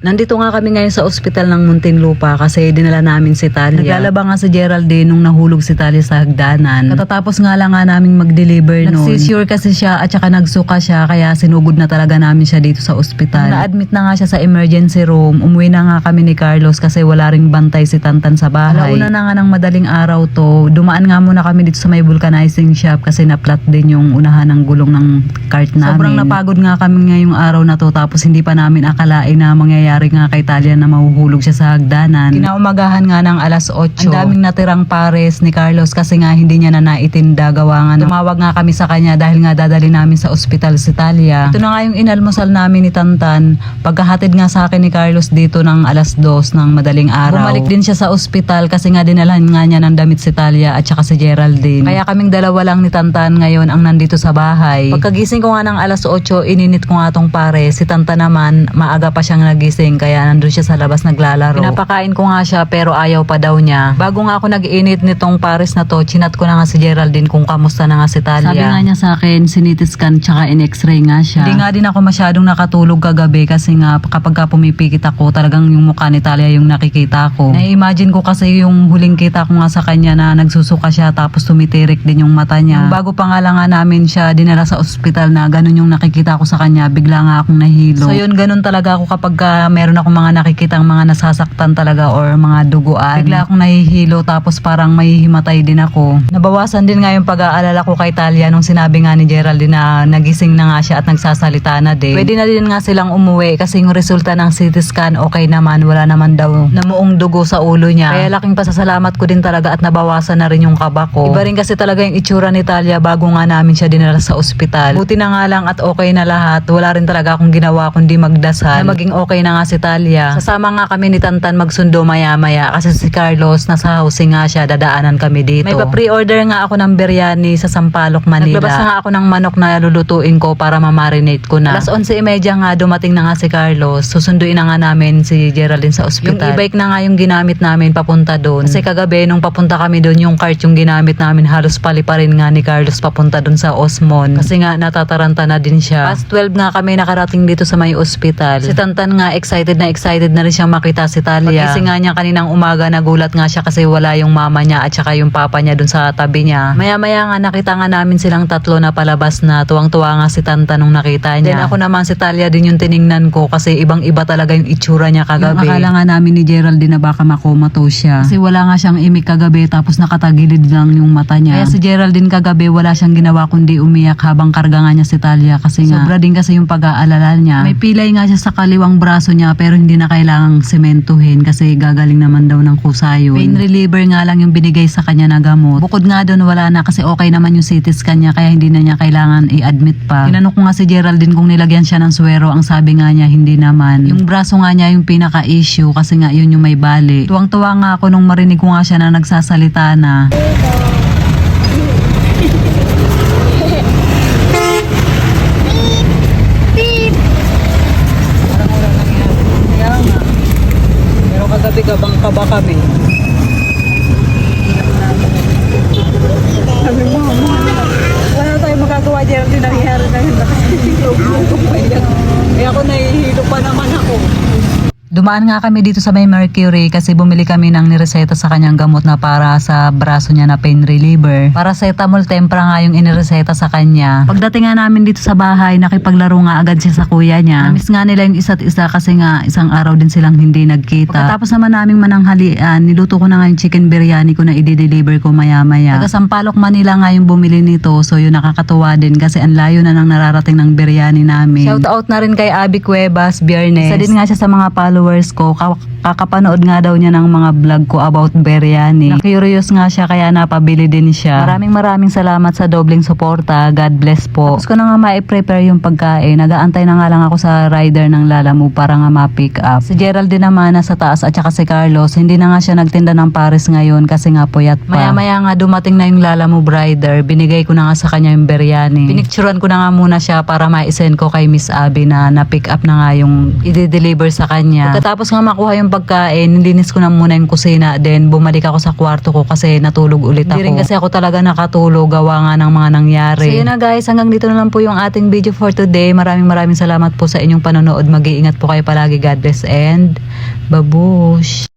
Nandito nga kami ngayon sa ospital ng Muntinlupa kasi dinala namin si Talia. Naglalaba nga si Geraldine nung nahulog si Talia sa hagdanan. Katatapos nga lang nga naming mag-deliver noon. Nagsisure kasi siya at saka nagsuka siya kaya sinugod na talaga namin siya dito sa ospital. Na-admit na nga siya sa emergency room. Umuwi na nga kami ni Carlos kasi wala ring bantay si Tantan sa bahay. Alauna na nga ng madaling araw to. Dumaan nga muna kami dito sa may vulcanizing shop kasi na-flat din yung unahan ng gulong ng cart namin. Sobrang napagod nga kami ngayong araw na to tapos hindi pa namin akalain na mangyayari nga kay Talia na mahuhulog siya sa hagdanan. Kinaumagahan nga ng alas 8. Ang daming natirang pares ni Carlos kasi nga hindi niya na naitinda gawa nga. Tumawag nga kami sa kanya dahil nga dadali namin sa ospital si Talia. Ito na nga yung inalmusal namin ni Tantan. Pagkahatid nga sa akin ni Carlos dito ng alas 2 ng madaling araw. Bumalik din siya sa ospital kasi nga dinalhan nga niya ng damit si Talia at saka si Geraldine. Kaya kaming dalawa lang ni Tantan ngayon ang nandito sa bahay. Pagkagising ko nga ng alas 8, ininit ko nga tong pare. Si Tantan naman, maaga pa siyang nagising kaya nandun siya sa labas naglalaro. Pinapakain ko nga siya pero ayaw pa daw niya. Bago nga ako nag-init nitong pares na to, chinat ko na nga si Geraldine kung kamusta na nga si Talia. Sabi nga niya sa akin, sinitiscan tsaka in-x-ray nga siya. Hindi nga din ako masyadong nakatulog kagabi kasi nga kapag ka pumipikit ako, talagang yung mukha ni Talia yung nakikita ko. Na-imagine ko kasi yung huling kita ko nga sa kanya na nagsusuka siya tapos tumitirik din yung mata niya. Yung bago pa nga lang nga namin siya dinala sa ospital na ganun yung nakikita ko sa kanya, bigla nga akong nahilo. So yun, ganun talaga ako kapag ka meron akong mga nakikitang mga nasasaktan talaga or mga duguan. Bigla akong nahihilo tapos parang may himatay din ako. Nabawasan din nga yung pag-aalala ko kay Talia nung sinabi nga ni Geraldine na nagising na nga siya at nagsasalita na din. Pwede na din nga silang umuwi kasi yung resulta ng CT scan okay naman, wala naman daw namuong dugo sa ulo niya. Kaya laking pasasalamat ko din talaga at nabawasan na rin yung kaba ko. Iba rin kasi talaga yung itsura ni Talia bago nga namin siya dinala sa ospital. Buti na nga lang at okay na lahat. Wala rin talaga akong ginawa kundi magdasal na maging okay na nga si Talia. Sasama nga kami ni Tantan magsundo maya-maya kasi si Carlos nasa housing nga siya, dadaanan kami dito. May pa-pre-order nga ako ng biryani sa Sampaloc, Manila. Naglabas na nga ako ng manok na lulutuin ko para ma-marinate ko na. Alas 11.30 nga dumating na nga si Carlos. Susunduin na nga namin si Geraldine sa ospital. Yung e-bike na nga yung ginamit namin papunta doon. Kasi kagabi nung papunta kami doon yung cart yung ginamit namin halos pali pa rin nga ni Carlos papunta doon sa Osmon. Kasi nga natataranta na din siya. Past 12 nga kami nakarating dito sa may ospital. Si Tantan nga excited na excited na rin siyang makita si Talia. Pagising nga niya kaninang umaga nagulat nga siya kasi wala yung mama niya at saka yung papa niya doon sa tabi niya. Maya-maya nga nakita nga namin silang tatlo na palabas na tuwang-tuwa nga si Tantan nung nakita niya. Then ako naman si Talia din yung tiningnan ko kasi ibang-iba talaga yung itsura niya kagabi. Yung akala nga namin ni Geraldine na baka makomato siya. Kasi wala nga siyang imik kagabi tapos nakatagilid lang yung mata niya. Kaya si Geraldine kagabi wala siyang ginawa kundi umiyak habang karga nga niya si Talia kasi nga sobra din kasi yung pag-aalala niya. May pilay nga siya sa kaliwang braso niya pero hindi na kailangang sementuhin kasi gagaling naman daw ng kusayon. Pain reliever nga lang yung binigay sa kanya na gamot. Bukod nga doon wala na kasi okay naman yung CT scan niya kaya hindi na niya kailangan i-admit pa. Tinanong ko nga si Geraldine kung nilagyan siya ng suwero ang sabi nga niya hindi naman. Yung braso nga niya yung pinaka-issue kasi nga yun yung may bali. Tuwang-tuwa nga ako nung marinig ko nga siya na nagsasalita na. Parang wala nangyari. Kaya nga. Pero kaba kami. Sabi mo, wala tayong magagawa, Geraldine. Nangyari na yun. Kaya ako nahihilo pa naman ako. Dumaan nga kami dito sa may Mercury kasi bumili kami ng nireseta sa kanyang gamot na para sa braso niya na pain reliever. Paracetamol tempra nga yung inireseta sa kanya. Pagdating nga namin dito sa bahay, nakipaglaro nga agad siya sa kuya niya. Namiss nga nila yung isa't isa kasi nga isang araw din silang hindi nagkita. Pagkatapos naman naming mananghalian, niluto ko na nga yung chicken biryani ko na i-deliver ko maya-maya. Taga Sampaloc, Manila nga yung bumili nito so yun nakakatuwa din kasi ang layo na nang nararating ng biryani namin. Shout out na rin kay Abby Cuevas, Biernes. Isa din nga siya sa mga followers ko. Ka- kakapanood nga daw niya ng mga vlog ko about biryani. Na-curious nga siya kaya napabili din siya. Maraming maraming salamat sa dobling suporta. God bless po. Tapos ko na nga ma-prepare yung pagkain. Nagaantay na nga lang ako sa rider ng Lalamove para nga ma-pick up. Si Gerald din naman nasa taas at saka si Carlos. Hindi na nga siya nagtinda ng Paris ngayon kasi nga puyat pa. Maya-maya nga dumating na yung Lalamove rider. Binigay ko na nga sa kanya yung biryani. Pinicturan ko na nga muna siya para ma-send ko kay Miss Abby na na-pick up na nga yung i-deliver sa kanya. Pagkatapos nga makuha yung pagkain, nilinis ko na muna yung kusina. Then bumalik ako sa kwarto ko kasi natulog ulit ako. Hindi rin kasi ako talaga nakatulog gawa nga ng mga nangyari. So yun na guys, hanggang dito na lang po yung ating video for today. Maraming maraming salamat po sa inyong panonood. Mag-iingat po kayo palagi. God bless and babush!